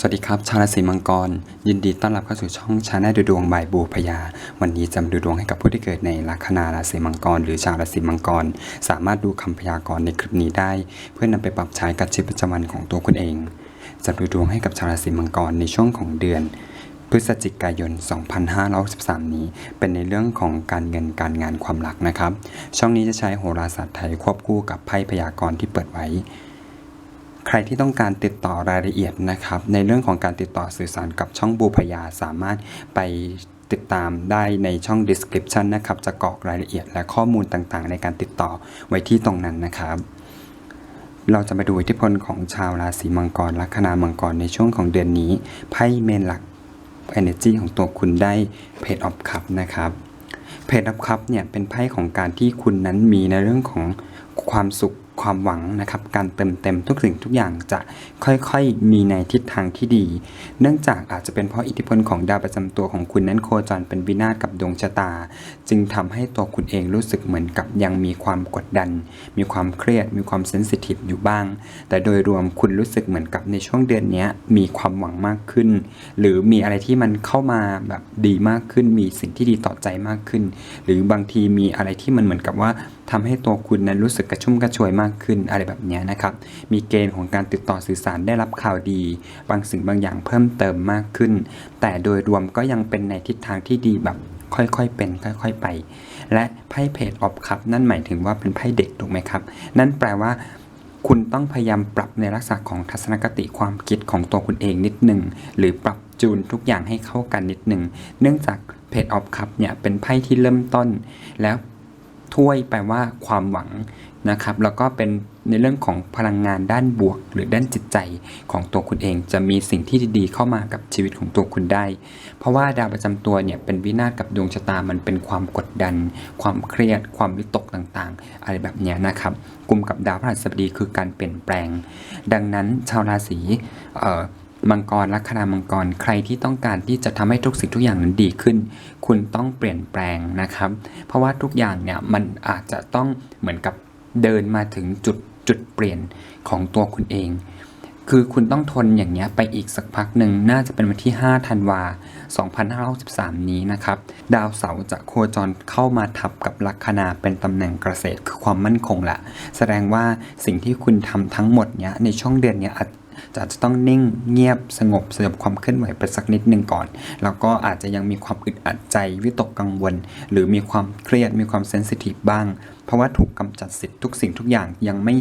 สวัสดีครับ ชาวราศีมังกร ยินดีต้อนรับเข้าสู่ช่องชาแนลดูดวงบายบูพยา วันนี้จะมาดูดวงให้กับผู้ที่เกิดในลัคนาราศีมังกร หรือชาวราศีมังกร สามารถดูคำพยากรณ์ในคลิปนี้ได้ เพื่อนำไปปรับใช้กับชีวิตประจำวันของตัวคุณเอง จะดูดวงให้กับชาวราศีมังกรในช่วงของเดือน พฤศจิกายน 2563 นี้ เป็นในเรื่องของการเงินการงานความรักนะครับ ช่องนี้จะใช้โหราศาสตร์ไทยควบคู่กับไพ่พยากรณ์ที่เปิดไว้ ใครที่ต้องการติดต่อรายละเอียดนะครับ ในเรื่องของการติดต่อสื่อสารกับช่องบูพยาสามารถไปติดตามได้ในช่อง description นะครับ จะกรอกรายละเอียดและข้อมูลต่างๆ ในการติดต่อไว้ที่ตรงนั้นนะครับ เราจะมาดูอิทธิพลของชาวราศีมังกรลัคนามังกรในช่วงของเดือนนี้ไพ่เมนหลัก energy ของตัวคุณได้เพจออฟคัพนะครับเพจออฟคัพเนี่ยเป็นไพ่ของการที่คุณนั้นมีในเรื่องของความสุข ความหวังนะครับ การเติมเต็มทุกสิ่งทุกอย่างจะค่อยๆ มีในทิศทางที่ดี เนื่องจากอาจจะเป็นเพราะอิทธิพลของดาวประจำตัวของคุณนั้นโคจรเป็นวินาศกับดวงชะตา จึงทำให้ตัวคุณเองรู้สึกเหมือนกับยังมีความกดดัน มีความเครียด มีความเซนซิทีฟอยู่บ้าง แต่โดยรวมคุณรู้สึกเหมือนกับในช่วงเดือนนี้มีความหวังมากขึ้น หรือมีอะไรที่มันเข้ามาแบบดีมากขึ้น มีสิ่งที่ดีต่อใจมากขึ้น หรือบางทีมีอะไรที่มันเหมือนกับว่าทำให้ตัวคุณนั้นรู้สึกกระชุ่มกระชวยมากขึ้นอะไรแบบนี้นะครับ มีเกณฑ์ของการติดต่อสื่อสารได้รับข่าวดี บางสิ่งบางอย่างเพิ่มเติมมากขึ้น แต่โดยรวมก็ยังเป็นในทิศทางที่ดีแบบค่อยๆเป็นค่อย ๆไป และไพ่เพจออฟครับนั่นหมายถึงว่าเป็นไพ่เด็กถูกไหมครับ นั่นแปลว่าคุณต้องพยายามปรับในลักษณะของทัศนคติความคิดของตัวคุณเองนิดหนึ่งหรือปรับจูนทุกอย่างให้เข้ากันนิดหนึ่งเนื่องจากเพจออฟคัพเนี่ยเป็นไพ่ที่เริ่มต้น แล้วถ้วยแปลว่าความหวัง นะครับแล้วก็เป็นในเรื่องของพลังงานด้านบวก หรือด้านจิตใจของตัวคุณเอง จะมีสิ่งที่ดีๆ เข้ามากับชีวิตของตัวคุณได้ เพราะว่าดาวประจำตัวเนี่ยเป็นวินาศกับดวงชะตามันเป็นความกดดัน ความเครียด ความวิตกต่างๆ อะไรแบบนี้นะครับกลุ่มกับดาวพฤหัสบดีคือการเปลี่ยนแปลง ดังนั้นชาวราศีมังกรลัคนามังกรใครที่ต้องการที่จะทำให้ทุกสิ่งทุกอย่างนั้นดีขึ้น คุณต้องเปลี่ยนแปลงนะครับ เพราะว่าทุกอย่างเนี่ยมันอาจจะต้องเหมือนกับ เดินมาถึงจุดจุดเปลี่ยนของตัวคุณเอง คือคุณต้องทนอย่างเงี้ยไปอีกสักพักหนึ่งน่าจะเป็นวันที่ 5 ธันวา 2563 นี้นะครับ ดาวเสาร์จะโคจรเข้ามาทับกับลัคนาเป็นตำแหน่งเกษตรคือความมั่นคงละแสดงว่าสิ่งที่คุณทำทั้งหมดเนี้ยในช่วงเดือนเนี้ยอาจจะจะต้องนิ่งเงียบสงบสยบความเคลื่อนไหวไปสักนิดหนึ่งก่อน แล้วก็อาจจะยังมีความอึดอัดใจวิตกกังวล หรือมีความเครียดมีความเซนซิทีฟบ้าง เพราะว่าถูกกำจัดสิทธิ์ทุกสิ่งทุกอย่างยังไม่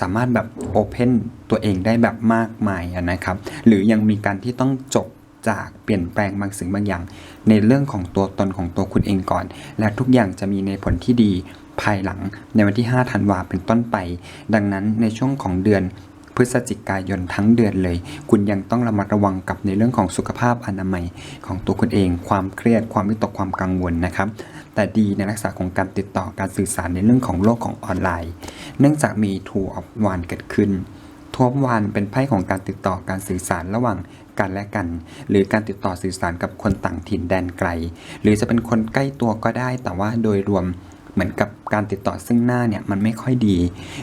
สามารถแบบโอเพนตัวเองได้แบบมากมายนะครับ หรือยังมีการที่ต้องจบจากเปลี่ยนแปลงบางสิ่งบางอย่าง ในเรื่องของตัวตนของตัวคุณเองก่อน และทุกอย่างจะมีในผลที่ดีภายหลังในวันที่ 5 ธันวาเป็นต้นไป ดังนั้นในช่วงของเดือนพฤศจิกายนทั้งเดือนเลย คุณยังต้องระมัดระวังกับในเรื่องของสุขภาพอนามัยของตัวคุณเอง ความเครียดความวิตกความกังวลนะครับ แต่ดีในลักษณะของการติดต่อการสื่อสารในเรื่องของโลกของออนไลน์ เนื่องจากมี Two of Wands เกิดขึ้นทัวร์วานเป็นไพ่ของการติดต่อการสื่อสารระหว่างกันและกัน หรือการติดต่อสื่อสารกับคนต่างถิ่นแดนไกล หรือจะเป็นคนใกล้ตัวก็ได้ แต่ว่าโดยรวมเหมือนกับการติดต่อซึ่งหน้าเนี่ยมันไม่ค่อยดี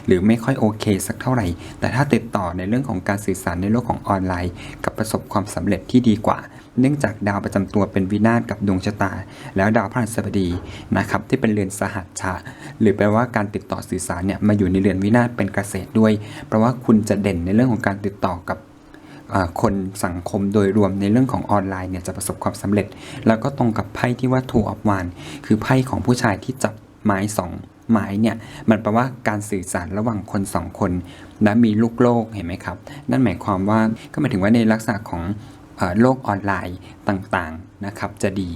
หรือไม่ค่อยโอเคสักเท่าไหร่ แต่ถ้าติดต่อในเรื่องของการสื่อสารในโลกของออนไลน์ กับประสบความสำเร็จที่ดีกว่า เนื่องจากดาวประจำตัวเป็นวินาศกับดวงชะตา แล้วดาวพฤหัสบดีนะครับที่เป็นเรือนสหัสชะหรือแปลว่าการติดต่อสื่อสารเนี่ยมาอยู่ในเรือนวินาศเป็นเกษตรด้วย เพราะว่าคุณจะเด่นในเรื่องของการติดต่อกับคนสังคมโดยรวมในเรื่องของออนไลน์เนี่ยจะประสบความสำเร็จ แล้วก็ตรงกับไพ่ที่ว่า Two of Wands คือไพ่ของผู้ชายที่จับไม้สองไม้เนี่ยมันแปลว่าการสื่อสารระหว่างคนสองคนและมีลูกโลกเห็นไหมครับ นั่นหมายความว่าก็หมายถึงว่าในลักษณะของ โลกออนไลน์ต่างๆนะครับจะดี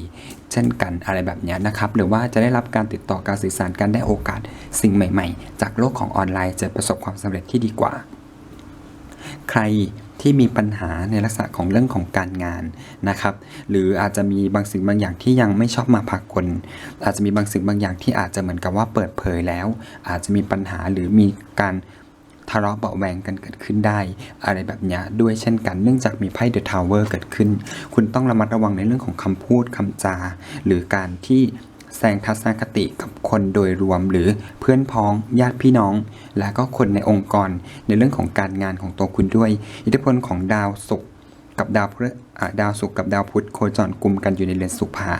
เช่นกันอะไรแบบนี้นะครับ หรือว่าจะได้รับการติดต่อการสื่อสารกันได้โอกาสสิ่งใหม่ ๆ จากโลกของออนไลน์จะประสบความสำเร็จที่ดีกว่า ใครที่มีปัญหาในลักษณะของเรื่องของการงานนะครับ หรืออาจจะมีบางสิ่งบางอย่างที่ยังไม่ชอบมาพากลอาจจะมีบางสิ่งบางอย่างที่อาจจะเหมือนกับว่าเปิดเผยแล้ว อาจจะมีปัญหาหรือมีการ ทะเลาะเบาะแวงกันเกิดขึ้นได้ อะไรแบบนี้ด้วยเช่นกันเนื่องจากมีไพ่เดอะทาวเวอร์เกิดขึ้น คุณต้องระมัดระวังในเรื่องของคำพูดคำจา หรือการที่แสงทัศนคติกับคนโดยรวมหรือเพื่อนพ้องญาติพี่น้อง และก็คนในองค์กรในเรื่องของการงานของตัวคุณด้วย อิทธิพลของดาวศุกร์กับดาวพฤอ่าดาวศุกร์กับดาวพุธโคจรกลุ่มกันอยู่ในเรือนสุภา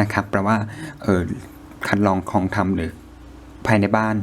นะครับแปลว่าเออคันลองของธรรมหรือภายในบ้าน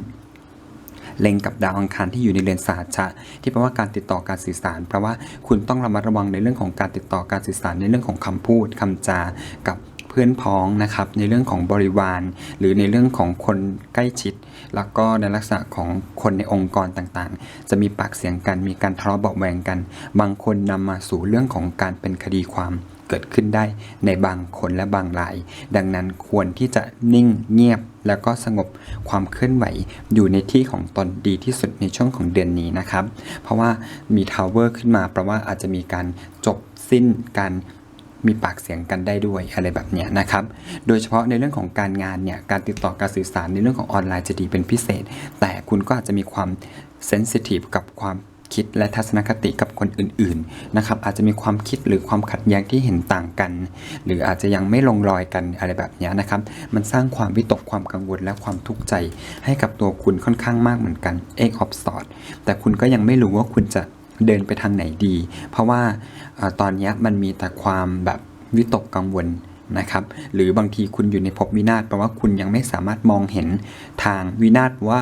เล็งกับดาวอังคารที่อยู่ในเรือนสาชะที่แปลว่าการติดต่อการสื่อสารเพราะว่าคุณต้องระมัดระวังในเรื่องของการติดต่อการสื่อสารในเรื่องของคำพูดคำจากับเพื่อนพ้องนะครับในเรื่องของบริวาร หรือในเรื่องของคนใกล้ชิด แล้วก็ในลักษณะของคนในองค์กรต่างๆ จะมีปากเสียงกันมีการทะเลาะเบาะแวงกัน บางคนนำมาสู่เรื่องของการเป็นคดีความ เกิดขึ้นได้ในบางคนและบางราย ดังนั้นควรที่จะนิ่งเงียบแล้วก็สงบความเคลื่อนไหวอยู่ในที่ของตนดีที่สุดในช่วงของเดือนนี้นะครับ เพราะว่ามีทาวเวอร์ขึ้นมาแปลว่าอาจจะมีการจบสิ้นการมีปากเสียงกันได้ด้วยอะไรแบบนี้นะครับ โดยเฉพาะในเรื่องของการงานเนี่ย การติดต่อการสื่อสารในเรื่องของออนไลน์จะดีเป็นพิเศษ แต่คุณก็อาจจะมีความเซนซิทีฟกับความ คิดและทัศนคติกับคนอื่นๆนะครับอาจจะมีความคิดหรือความขัดแย้งที่เห็นต่างกัน หรืออาจจะยังไม่ลงรอยกันอะไรแบบนี้นะครับ มันสร้างความวิตกความกังวลและความทุกข์ใจ ให้กับตัวคุณค่อนข้างมากเหมือนกัน e of s o r t แต่คุณก็ยังไม่รู้ว่าคุณจะเดินไปทางไหนดี เพราะว่าตอนนี้มันมีแต่ความแบบวิตกกังวลนะครับหรือบางทีคุณอยู่ในภพวินาศแปลว่าคุณยังไม่สามารถมองเห็นทางวินาศว่า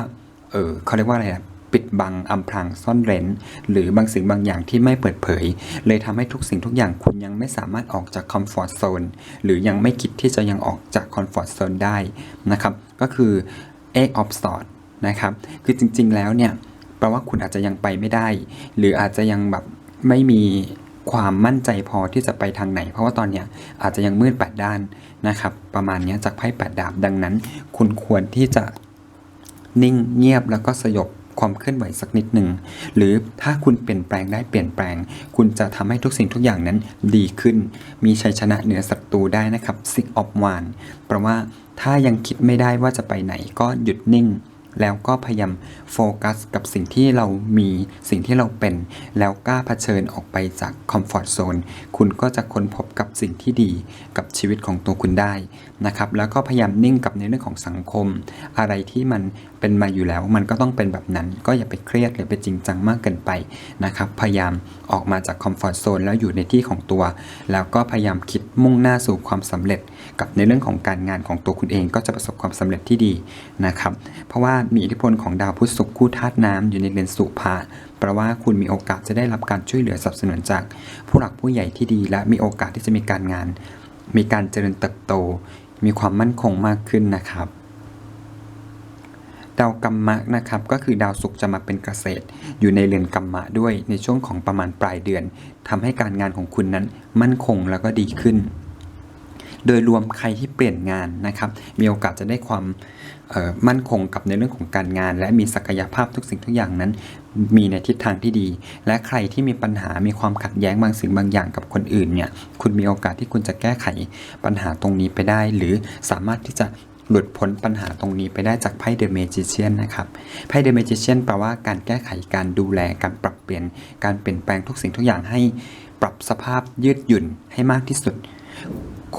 เออเขาเรียกว่าอะไรนะ ปิดบังอำพรางซ่อนเร้น หรือบางสิ่งบางอย่างที่ไม่เปิดเผย เลยทำให้ทุกสิ่งทุกอย่างคุณยังไม่สามารถออกจากคอมฟอร์ z โซนหรือยังไม่คิดที่จะยังออกจากคอมฟอร์ z โซนได้นะครับ ก็คือ e of s o r t นะครับ คือจริงๆแล้วเนี่ยแปลว่าคุณอาจจะยังไปไม่ได้ หรืออาจจะยังแบบไม่มีความมั่นใจพอที่จะไปทางไหน เพราะว่าตอนเนี้ยอาจจะยังมืดแปดด้านนะครับ ประมาณเนี้ยจากไพ่แปดดาบดังนั้น คุณควรที่จะนิ่งเงียบแล้วก็สยบ ความเคลื่อนไหวสักนิดหนึ่ง หรือถ้าคุณเปลี่ยนแปลงได้เปลี่ยนแปลง คุณจะทำให้ทุกสิ่งทุกอย่างนั้นดีขึ้น มีชัยชนะเหนือศัตรูได้นะครับ Six of Wands แปลว่าถ้ายังคิดไม่ได้ว่าจะไปไหนก็หยุดนิ่ง แล้วก็พยายามโฟกัสกับสิ่งที่เรามีสิ่งที่เราเป็น แล้วกล้าเผชิญออกไปจากคอมฟอร์ z โซนคุณก็จะค้นพบกับสิ่งที่ดีกับชีวิตของตัวคุณได้นะครับแล้วก็พยายามนิ่งกับในเรื่องของสังคม อะไรที่มันเป็นมาอยู่แล้ว มันก็ต้องเป็นแบบนั้น ก็อย่าไปเครียดหรือไปจริงจังมากเกินไปนะครับพยายามออกมาจากคอมฟอร์ z โซนแล้วอยู่ในที่ของตัว แล้วก็พยายามคิดมุ่งหน้าสู่ความสำเร็จ กับในเรื่องของการงานของตัวคุณเอง ก็จะประสบความสำเร็จที่ดีนะครับเพราะว่ามีอิทธิพลของดาวพุธศุกร์คู่ธาตุน้ำอยู่ในเรือนสุภาแปลว่าคุณมีโอกาสจะได้รับการช่วยเหลือสนับสนุนจาก ผู้หลักผู้ใหญ่ที่ดี และมีโอกาสที่จะมีการงาน มีการเจริญเติบโต มีความมั่นคงมากขึ้นนะครับ ดาวกัมมะนะครับก็คือดาวศุกร์จะมาเป็นเกษตร อยู่ในเรือนกัมมะด้วยในช่วงของประมาณปลายเดือนทำให้การงานของคุณนั้นมั่นคงแล้วก็ดีขึ้น โดยรวมใครที่เปลี่ยนงานนะครับ มีโอกาสจะได้ความมั่นคงกับในเรื่องของการงาน และมีศักยภาพทุกสิ่งทุกอย่างนั้น มีในทิศทางที่ดี และใครที่มีปัญหามีความขัดแย้งบางสิ่งบางอย่างกับคนอื่นเนี่ยคุณมีโอกาสที่คุณจะแก้ไขปัญหาตรงนี้ไปได้ หรือสามารถที่จะหลุดพ้นปัญหาตรงนี้ไปได้จากไพ่เดอะเมจิเชียนนะครับ ไพ่เดอะเมจิเชียนแปลว่าการแก้ไขการดูแลการปรับเปลี่ยน การเปลี่ยนแปลงทุกสิ่งทุกอย่างให้ปรับสภาพยืดหยุ่นให้มากที่สุด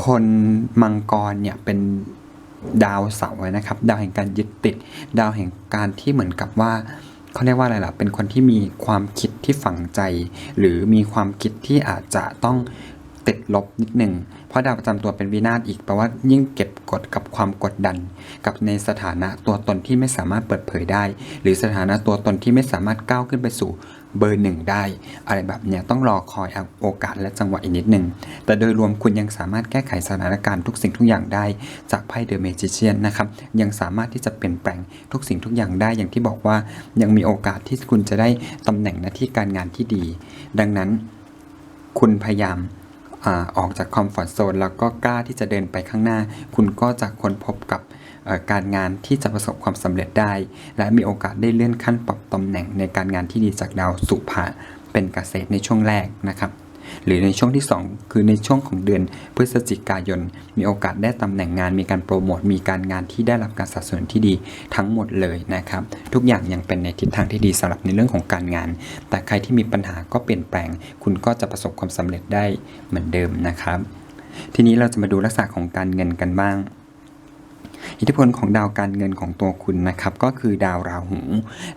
คนมังกรเนี่ยเป็นดาวเสาร์นะครับ ดาวแห่งการยึดติด ดาวแห่งการที่เหมือนกับว่าเขาเรียกว่าอะไรล่ะ เป็นคนที่มีความคิดที่ฝังใจ หรือมีความคิดที่อาจจะต้องติดลบนิดหนึ่ง เพราะดาวประจำตัวเป็นวินาศอีกแปลว่ายิ่งเก็บกดกับความกดดัน กับในสถานะตัวตนที่ไม่สามารถเปิดเผยได้ หรือสถานะตัวตนที่ไม่สามารถก้าวขึ้นไปสู่ เบอร์หนึ่งได้ อะไรแบบเนี้ยต้องรอคอยเอาโอกาสและจังหวะอีกนิดหนึ่งแต่โดยรวมคุณยังสามารถแก้ไขสถานการณ์ทุกสิ่งทุกอย่างได้ จากไพ่เดอะเมจิเชียนนะครับยังสามารถที่จะเปลี่ยนแปลงทุกสิ่งทุกอย่างได้อย่างที่บอกว่ายังมีโอกาสที่คุณจะได้ตำแหน่งหน้าที่การงานที่ดี ดังนั้น คุณพยายามออกจากคอมฟอร์ z โซนแล้วก็กล้าที่จะเดินไปข้างหน้า คุณก็จะค้นพบกับ การงานที่จะประสบความสำเร็จได้ และมีโอกาสได้เลื่อนขั้นปรับตำแหน่งในการงานที่ดีจากดาวสุภาเป็นเกษตรในช่วงแรกนะครับหรือในช่วงที่ 2 คือในช่วงของเดือนพฤศจิกายน มีโอกาสได้ตำแหน่งงาน มีการโปรโมท มีการงานที่ได้รับการสนับสนุนที่ดีทั้งหมดเลยนะครับ ทุกอย่างยังเป็นในทิศทางที่ดีสำหรับในเรื่องของการงาน แต่ใครที่มีปัญหาก็เปลี่ยนแปลง คุณก็จะประสบความสำเร็จได้เหมือนเดิมนะครับ ทีนี้เราจะมาดูลักษณะของการเงินกันบ้าง อิทธิพลของดาวการเงินของตัวคุณนะครับก็คือดาวราหู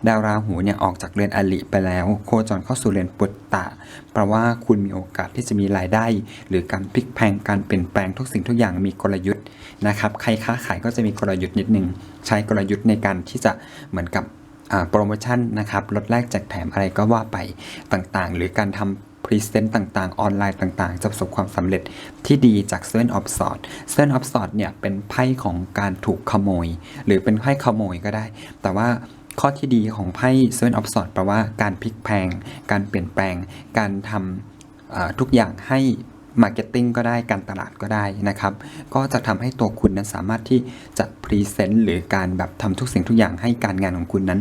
ดาวราหูเนี่ยออกจากเรือนอลิไปแล้ว โคจรเข้าสู่เรือนปุตตะแปลว่าคุณมีโอกาสที่จะมีรายได้ หรือการพลิกแพงการเปลี่ยนแปลงทุกสิ่งทุกอย่างมีกลยุทธ์นะครับใครค้าขายก็จะมีกลยุทธ์นิดนึงใช้กลยุทธ์ในการที่จะเหมือนกับโปรโมชั่นนะครับลดแลกแจกแถมอะไรก็ว่าไปต่างๆ หรือการทำ พรีเซนต์ต่างๆ ออนไลน์ต่างๆ จะประสบความสำเร็จที่ดีจากเซ v นออฟสอดเซ v นออฟสอดเนี่ยเป็นไพ่ของการถูกขโมย หรือเป็นไพ่ขโมยก็ได้ แต่ว่าข้อที่ดีของไพ่เซ v นออฟสอดแปลว่าการพลิกแพง การเปลี่ยนแปลง การทำทุกอย่างให้มาร์เก็ตติ้งก็ได้การตลาดก็ได้นะครับ ก็จะทำให้ตัวคุณนั้นสามารถที่จะพรีเซนต์หรือการแบบทำทุกสิ่งทุกอย่างให้การงานของคุณนั้น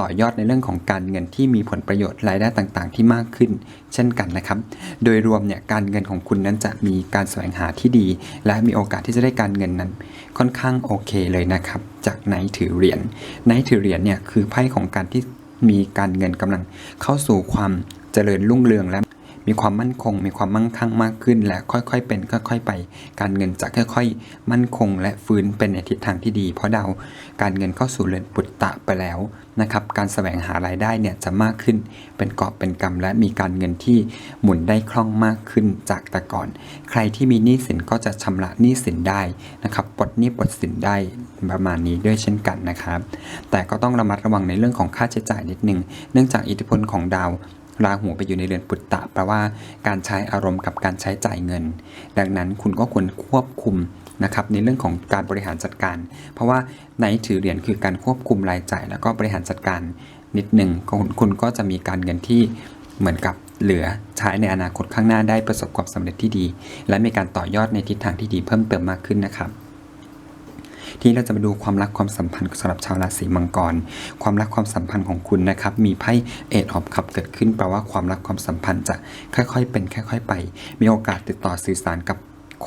ต่อยอดในเรื่องของการเงินที่มีผลประโยชน์รายได้ต่างๆ ที่มากขึ้น เช่นกันนะครับ โดยรวมเนี่ยการเงินของคุณนั้นจะมีการแสวงหาที่ดี และมีโอกาสที่จะได้การเงินนั้น ค่อนข้างโอเคเลยนะครับ จากไนท์ถือเหรียญไนท์ถือเหรียญเนี่ยคือไพ่ของการที่มีการเงินกำลังเข้าสู่ความเจริญรุ่งเรืองและ มีความมั่นคง มีความมั่งคั่งมากขึ้น และค่อยๆ เป็นค่อยๆ ไป การเงินจะค่อยๆ มั่นคง และฟื้นเป็นในทิศทางที่ดี เพราะดาวการเงินเข้าสู่เรือนปุตตะไปแล้วนะครับ การแสวงหารายได้เนี่ยจะมากขึ้น เป็นเกอบเป็นกำและมีการเงินที่หมุนได้คล่องมากขึ้นจากแต่ก่อน ใครที่มีหนี้สินก็จะชำระหนี้สินได้นะครับปลดหนี้ปลดสินได้ประมาณนี้ด้วยเช่นกันนะครับ แต่ก็ต้องระมัดระวังในเรื่องของค่าใช้จ่ายนิดนึง เนื่องจากอิทธิพลของดาว ราหูไปอยู่ในเรือนปุตตะแปลว่าการใช้อารมณ์กับการใช้จ่ายเงิน ดังนั้นคุณก็ควรควบคุมนะครับในเรื่องของการบริหารจัดการ เพราะว่าในถือเหรียญคือการควบคุมรายจ่าย แล้วก็บริหารจัดการนิดหนึ่งคุณคุณก็จะมีการเงินที่เหมือนกับเหลือใช้ในอนาคตข้างหน้าได้ประสบความสำเร็จที่ดี และมีการต่อยอดในทิศทางที่ดีเพิ่มเติมมากขึ้นนะครับ ทีนี้เราจะมาดูความรักความสัมพันธ์สำหรับชาวราศีมังกร ความรักความสัมพันธ์ของคุณนะครับ มีไพ่เอ็ดออฟคัพเกิดขึ้นแปลว่าความรักความสัมพันธ์จะค่อยๆ เป็นค่อย ๆ ไป มีโอกาสติดต่อสื่อสารกับ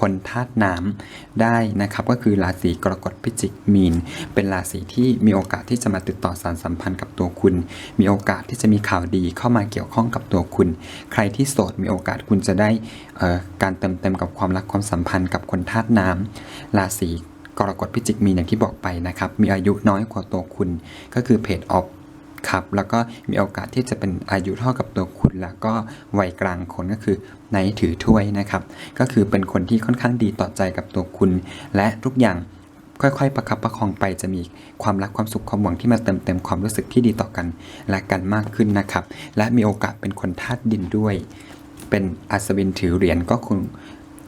คนธาตุน้ำได้นะครับ ก็คือราศีกรกฎพิจิกมีน เป็นราศีที่มีโอกาสที่จะมาติดต่อสารสัมพันธ์กับตัวคุณ มีโอกาสที่จะมีข่าวดีเข้ามาเกี่ยวข้องกับตัวคุณ ใครที่โสดมีโอกาสคุณจะได้การเติมเต็มกับความรักความสัมพันธ์กับคนธาตุน้ำราศี กรกฎพิจิกมีอย่างที่บอกไปนะครับ มีอายุน้อยกว่าตัวคุณ ก็คือเพจออฟครับแล้วก็มีโอกาสที่จะเป็นอายุเท่ากับตัวคุณ แล้วก็วัยกลางคนก็คือในถือถ้วยนะครับ ก็คือเป็นคนที่ค่อนข้างดีต่อใจกับตัวคุณ และทุกอย่างค่อยๆ ประคับประคองไปจะมีความรักความสุขความหวังที่มาเติมเต็มความรู้สึกที่ดีต่อกัน และกันมากขึ้นนะครับ และมีโอกาสเป็นคนธาตุดินด้วย เป็นอัศวินถือเหรียญก็คง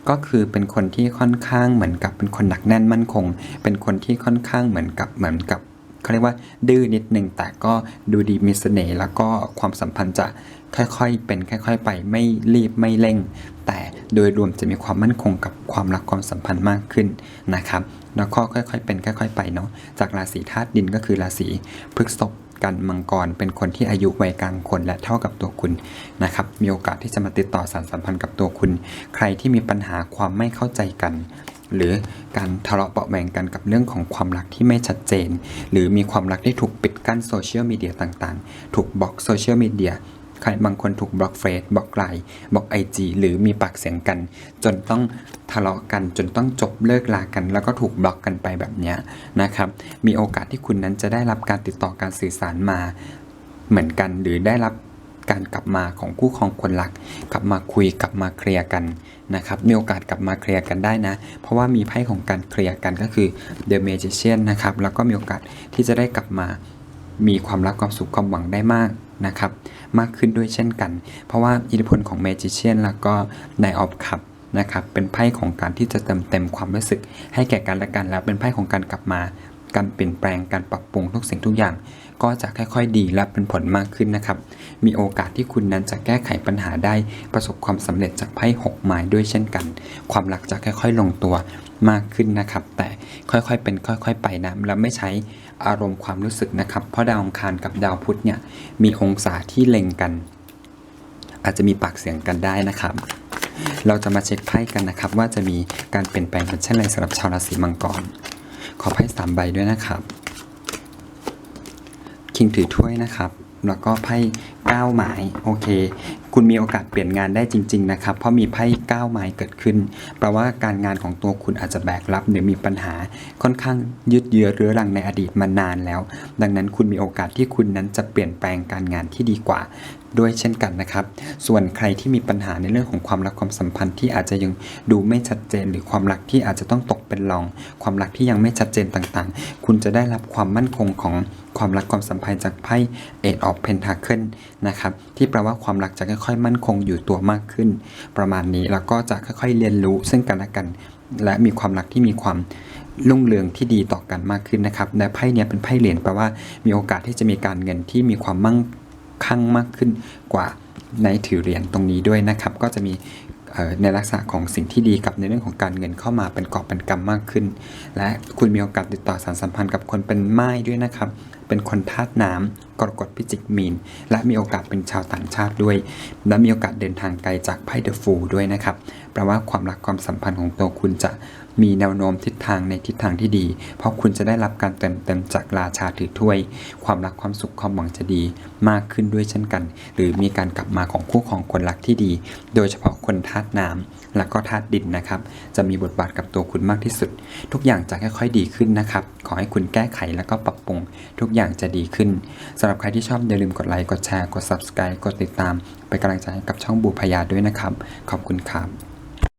ก็คือเป็นคนที่ค่อนข้างเหมือนกับเป็นคนหนักแน่นมั่นคง เป็นคนที่ค่อนข้างเหมือนกับเหมือนกับเขาเรียกว่าดื้อนิดนึงแต่ก็ดูดีมีเสน่ห์แล้วก็ความสัมพันธ์จะค่อยๆ เป็นค่อย ๆ ไปไม่รีบไม่เร่ง แต่โดยรวมจะมีความมั่นคงกับความรักความสัมพันธ์มากขึ้นนะครับแล้วก็ค่อยๆ เป็นค่อย ๆ ไปเนาะจากราศีธาตุดินก็คือราศีพฤษภ กันมังกรเป็นคนที่อายุวัยกลางคนและเท่ากับตัวคุณนะครับ มีโอกาสที่จะมาติดต่อสารสัมพันธ์กับตัวคุณ ใครที่มีปัญหาความไม่เข้าใจกัน หรือการทะเลาะเบาะแวงกันกับเรื่องของความรักที่ไม่ชัดเจน หรือมีความรักที่ถูกปิดกั้นโซเชียลมีเดียต่างๆ ถูกบล็อกโซเชียลมีเดีย ใครบางคนถูกบล็อกเฟซบล็อกไลน์บล็อกไอจีหรือมีปากเสียงกัน จนต้องทะเลาะกันจนต้องจบเลิกลากัน แล้วก็ถูกบล็อกกันไปแบบนี้นะครับ มีโอกาสที่คุณนั้นจะได้รับการติดต่อการสื่อสารมาเหมือนกัน หรือได้รับการกลับมาของคู่ครองคนรัก กลับมาคุยกลับมาเคลียร์กันนะครับมีโอกาสกลับมาเคลียร์กันได้นะ เพราะว่ามีไพ่ของการเคลียร์กันก็คือ The Magician นะครับแล้วก็มีโอกาสที่จะได้กลับมามีความรักความสุขความหวังได้มาก นะครับมากขึ้นด้วยเช่นกัน เพราะว่าอิทธิพลของ Magician แล้วก็ Knight of Cup นะครับเป็นไพ่ของการที่จะเติมเต็มความรู้สึก ให้แก่กันและกันแล้วเป็นไพ่ของการกลับมา การเปลี่ยนแปลงการปรับปรุงทุกสิ่งทุกอย่าง ก็จะค่อยๆดีและเป็นผลมากขึ้นนะครับ มีโอกาสที่คุณนั้นจะแก้ไขปัญหาได้ประสบความสำเร็จจากไพ่หกไม้ด้วยเช่นกัน ความรักจะค่อยๆลงตัวมากขึ้นนะครับ แต่ค่อยๆเป็นค่อย ๆ ไปนะแล้วไม่ใช้ อารมณ์ความรู้สึกนะครับ เพราะดาวอังคารกับดาวพุธเนี่ยมีองศาที่เล็งกัน อาจจะมีปากเสียงกันได้นะครับ เราจะมาเช็คไพ่กันนะครับ ว่าจะมีการเปลี่ยนแปลงเป็นเช่นไรสำหรับชาวราศีมังกร ขอไพ่สามใบด้วยนะครับ คิงถือถ้วยนะครับ แล้วก็ไพ่ก้าไม้โอเค คุณมีโอกาสเปลี่ยนงานได้จริง ๆ นะครับ เพราะมีไพ่เก้าไม้เกิดขึ้นแปลว่าการงานของตัวคุณอาจจะแบกรับหรือมีปัญหาค่อนข้างยืดเยื้อเรื้อรังในอดีตมานานแล้ว ดังนั้นคุณมีโอกาสที่คุณนั้นจะเปลี่ยนแปลงการงานที่ดีกว่าด้วยเช่นกันนะครับ ส่วนใครที่มีปัญหาในเรื่องของความรักความสัมพันธ์ที่อาจจะยังดูไม่ชัดเจน หรือความรักที่อาจจะต้องตกเป็นรอง ความรักที่ยังไม่ชัดเจนต่างๆ คุณจะได้รับความมั่นคงของความรักความสัมพันธ์จากไพ่ Eight of Pentacle นะครับที่แปลว่าความรักจะค่อยๆ มั่นคงอยู่ตัวมากขึ้น ประมาณนี้แล้วก็จะค่อยๆ เรียนรู้ซึ่งกันและกัน และมีความรักที่มีความรุ่งเรืองที่ดีต่อกันมากขึ้นนะครับและไพ่เนี้ยเป็นไพ่เหรียญแปลว่ามีโอกาสที่จะมีการเงินที่มีความมั่งคั่งมากขึ้นกว่าในถือเหรียญตรงนี้ด้วยนะครับ ก็จะมีในลักษณะของสิ่งที่ดีกับในเรื่องของการเงินเข้ามาเป็นกอบเป็นกำมากขึ้น และคุณมีโอกาสติดต่อสารสัมพันธ์กับคนเป็นไม้ด้วยนะครับ เป็นคนธาตุน้ำกรกฎพิจิกมีน และมีโอกาสเป็นชาวต่างชาติด้วย และมีโอกาสเดินทางไกลจากไพ่เดอะฟูด้วยนะครับแปลว่าความรักความสัมพันธ์ของตัวคุณจะมีแนวโน้มทิศทางในทิศทางที่ดี เพราะคุณจะได้รับการเติมเต็มจากราชาถือถ้วย ความรักความสุขความหวังจะดีมากขึ้นด้วยเช่นกัน หรือมีการกลับมาของคู่ของคนรักที่ดี โดยเฉพาะคนธาตุน้ำ และก็ธาตุดินนะครับ จะมีบทบาทกับตัวคุณมากที่สุด ทุกอย่างจะค่อยๆดีขึ้นนะครับ ขอให้คุณแก้ไขแล้วก็ปรับปรุง ทุกอย่างจะดีขึ้นสำหรับใครที่ชอบอย่าลืมกดไลค์กดแชร์กด subscribe กดติดตามเป็นกำลังใจให้กับช่องบูพยาด้วยนะครับ ขอบคุณครับ